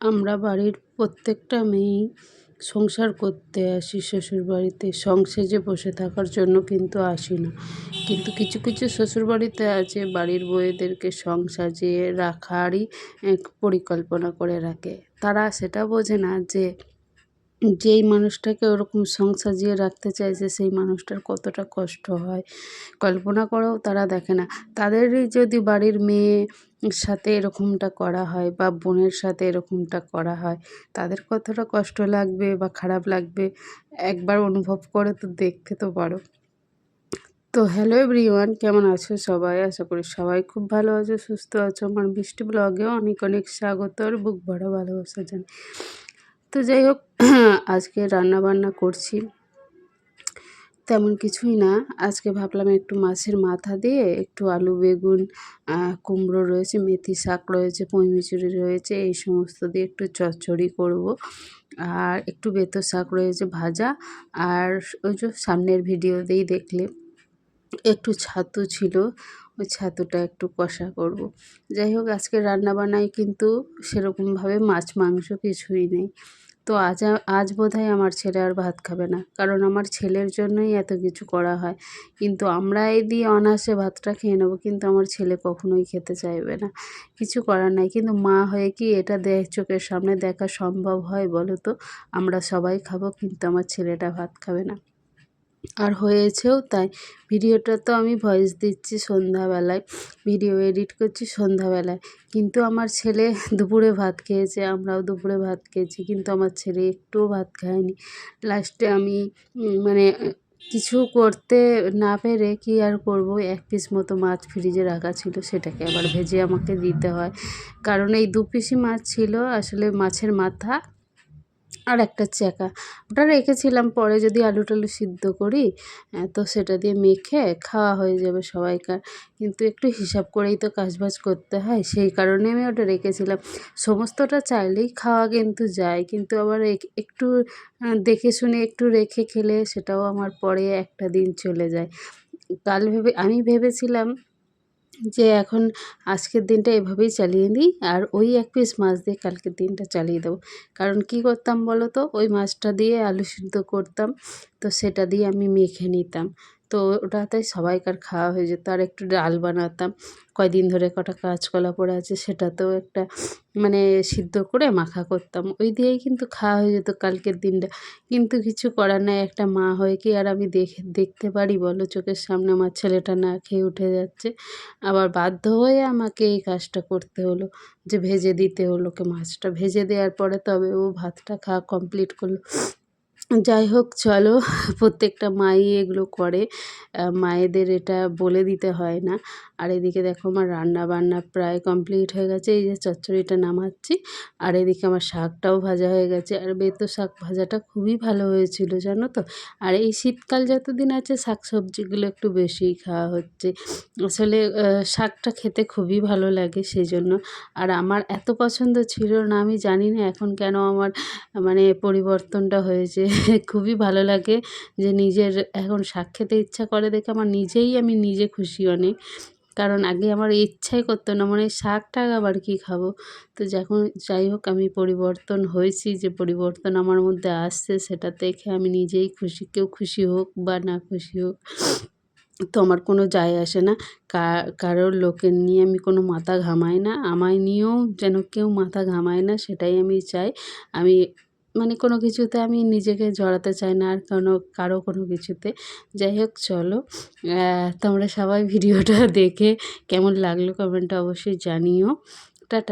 আমরা বাড়ির প্রত্যেকটা মেয়েই সংসার করতে আসি, শ্বশুরবাড়িতে। সংসেজে বসে থাকার জন্য কিন্তু আসি না। কিন্তু কিছু কিছু শ্বশুরবাড়িতে আছে, বাড়ির বউয়েদেরকে সংসাজিয়ে রাখারই এক পরিকল্পনা করে রাখে। তারা সেটা বোঝে না যে যেই মানুষটাকে ওরকম সং সাজিয়ে রাখতে চাইছে, সেই মানুষটার কতটা কষ্ট হয়। কল্পনা করেও তারা দেখে না। তাদেরই যদি বাড়ির মেয়ে সাথে এরকমটা করা হয় বা বোনের সাথে এরকমটা করা হয়, তাদের কতটা কষ্ট লাগবে বা খারাপ লাগবে একবার অনুভব করে তো দেখতে তো পারো। তো হ্যালো এভরিওয়ান, কেমন আছো সবাই? আশা করি সবাই খুব ভালো আছো, সুস্থ আছো। আমার বৃষ্টি ব্লগেও অনেক অনেক স্বাগত আর বুক ভরা ভালোবাসা জানি তো যাই হোক, আজকে রান্না বান্না করছি। তেমন কিছুই না। আজকে ভাবলাম একটু মাছের মাথা দিয়ে একটু আলু, বেগুন কুমড়ো রয়েছে, মেথি শাক রয়েছে পঁইমিচুরি রয়েছে, এই সমস্ত দিয়ে একটু চচ্চড়ি করব। আর একটু বেতো শাক রয়েছে ভাজা। আর ওই যে সামনের ভিডিওতেই দেখলে, একটু ছাতু ছিল। ওই ছাতুটা একটু কষা করব। যাই হোক, আজকে রান্না রান্নাবান্নায় কিন্তু সেরকমভাবে মাছ মাংস কিছুই নেই। তো আজ আজ বোধহয় আমার ছেলে আর ভাত খাবে না, কারণ আমার ছেলের জন্যই এত কিছু করা হয়। কিন্তু আমরা এই দিয়ে অনায়াসে ভাতটা খেয়ে নেব, কিন্তু আমার ছেলে কখনোই খেতে চাইবে না। কিছু করার নাই, কিন্তু মা হয়ে কি এটা দেখ চোখের সামনে দেখা সম্ভব হয় বলো তো? আমরা সবাই খাব, কিন্তু আমার ছেলেটা ভাত খাবে না। আর হয়েছেও তাই। ভিডিওটা তো আমি ভয়েস দিচ্ছি সন্ধ্যাবেলায় ভিডিও এডিট করছি সন্ধ্যাবেলায়। কিন্তু আমার ছেলে দুপুরে ভাত খেয়েছে, আমরাও দুপুরে ভাত খেয়েছি, কিন্তু আমার ছেলে একটুও ভাত খায়নি। লাস্টে আমি মানে কিছু করতে না পেরে কি আর করব, এক পিস মতো মাছ ফ্রিজে রাখা ছিল, সেটাকে আবার ভেজে আমাকে দিতে হয়। কারণ এই দু পিসই মাছ ছিল, আসলে মাছের মাথা আর একটা চ্যাকা। ওটা রেখেছিলাম পরে যদি আলু টালু সিদ্ধ করি তো সেটা দিয়ে মেখে খাওয়া হয়ে যাবে সবাইকার। কিন্তু একটু হিসাব করেই তো কাজবাজ করতে হয়, সেই কারণে আমি ওটা রেখেছিলাম। সমস্তটা চাইলেই খাওয়া কিন্তু যায়, কিন্তু আবার একটু দেখে শুনে একটু রেখে খেলে সেটাও আমার পরে একটা দিন চলে যায়। কাল ভেবে, আমি ভেবেছিলাম যে এখন আজকের দিনটা এভাবেই চালিয়ে নিই আর ওই এক পিস মাছ দিয়ে কালকের দিনটা চালিয়ে দেবো। কারণ কি করতাম বলো তো? ওই মাছটা দিয়ে আলু সিদ্ধ করতাম, তো সেটা দিয়ে আমি মেখে নিতাম। তো ওটাতে সবাইকার খাওয়া হয়ে যেত। আর একটু ডাল বানাতাম। কয়দিন ধরে কটা কাঁচকলা পড়ে আছে সেটাতেও একটা মানে সিদ্ধ করে মাখা করতাম। ওই দিয়েই কিন্তু খাওয়া হয়ে যেত কালকের দিনটা। কিন্তু কিছু করার নাই। একটা মা হয়ে কি আর আমি দেখে, দেখতে পারি বলো? চোখের সামনে আমার ছেলেটা না খেয়ে উঠে যাচ্ছে। আবার বাধ্য হয়ে আমাকে এই কাজটা করতে হলো যে ভেজে দিতে হলো ওকে মাছটা। ভেজে দেওয়ার পরে তবে ও ভাতটা খাওয়া কমপ্লিট করল। যাই হোক, চলো, প্রত্যেকটা মাই এগুলো করে। মায়েদের এটা বলে দিতে হয় না। আর এদিকে দেখো, আমার রান্না বান্না প্রায় কমপ্লিট হয়ে গেছে। এই যে চচ্চড়িটা নামাচ্ছি। আর এদিকে আমার শাকটাও ভাজা হয়ে গেছে। আর বেতো শাক ভাজাটা খুবই ভালো হয়েছিল, জানো তো? আর এই শীতকাল যতদিন আছে, শাক সবজিগুলো একটু বেশিই খাওয়া হচ্ছে। আসলে শাকটা খেতে খুবই ভালো লাগে সেই জন্য আর আমার এত পছন্দ ছিল না, আমি জানি না এখন কেন আমার মানে পরিবর্তনটা হয়েছে। খুবই ভালো লাগে যে নিজের এখন শাক খেতে ইচ্ছা করে দেখে আমার নিজেই আমি নিজে খুশি অনেক। কারণ আগে আমার ইচ্ছাই করতো না মানে শাক টাক আবার কী খাব? তো যখন যাই হোক আমি পরিবর্তন হয়েছি যে পরিবর্তন আমার মধ্যে আসছে সেটা দেখে আমি নিজেই খুশি, কেউ খুশি হোক বা না খুশি হোক, তো আমার কোনো যায় আসে না। কারোর লোকের নিয়ে আমি কোনো মাথা ঘামাই না, আমায় নিয়েও যেন কেউ মাথা ঘামায় না সেটাই আমি চাই। আমি মানে কোনো কিছুতে আমি নিজেকে জড়াতে চাই না আর কোনো, কারও কোনো কিছুতে। যাই হোক, চলো। তোমরা সবাই ভিডিওটা দেখে কেমন লাগল কমেন্টটা অবশ্যই জানিও। টাটা।